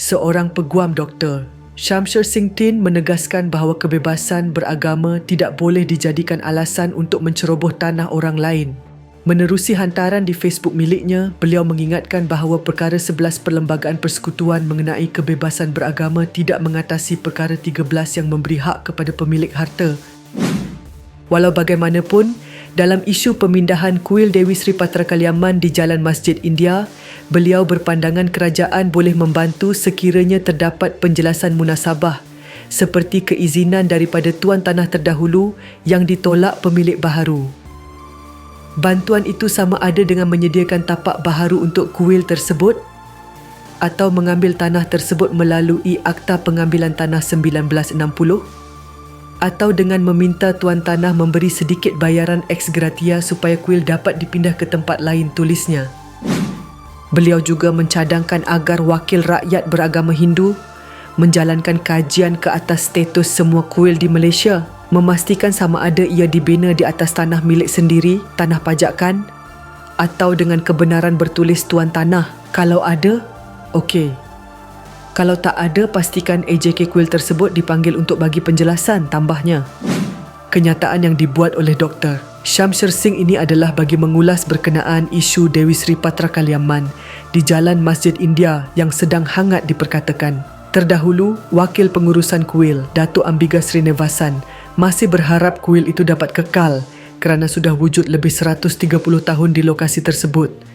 Seorang peguam doktor, Shamsher Singh Tin menegaskan bahawa kebebasan beragama tidak boleh dijadikan alasan untuk menceroboh tanah orang lain. Menerusi hantaran di Facebook miliknya, beliau mengingatkan bahawa perkara 11 Perlembagaan Persekutuan mengenai kebebasan beragama tidak mengatasi perkara 13 yang memberi hak kepada pemilik harta. Walau bagaimanapun, dalam isu pemindahan kuil Dewi Sri Patra Kaliaman di Jalan Masjid India, beliau berpandangan kerajaan boleh membantu sekiranya terdapat penjelasan munasabah seperti keizinan daripada tuan tanah terdahulu yang ditolak pemilik baharu. Bantuan itu sama ada dengan menyediakan tapak baharu untuk kuil tersebut atau mengambil tanah tersebut melalui Akta Pengambilan Tanah 1960 atau dengan meminta tuan tanah memberi sedikit bayaran ex gratia supaya kuil dapat dipindah ke tempat lain tulisnya. Beliau juga mencadangkan agar wakil rakyat beragama Hindu menjalankan kajian ke atas status semua kuil di Malaysia memastikan sama ada ia dibina di atas tanah milik sendiri, tanah pajakan atau dengan kebenaran bertulis tuan tanah. Kalau ada, okey. Kalau tak ada, pastikan AJK kuil tersebut dipanggil untuk bagi penjelasan tambahnya. Kenyataan yang dibuat oleh doktor Shamsher Singh ini adalah bagi mengulas berkenaan isu Dewi Sri Patra Kaliaman di Jalan Masjid India yang sedang hangat diperkatakan. Terdahulu, Wakil Pengurusan Kuil, Datuk Ambiga Srinevasan, masih berharap kuil itu dapat kekal kerana sudah wujud lebih 130 tahun di lokasi tersebut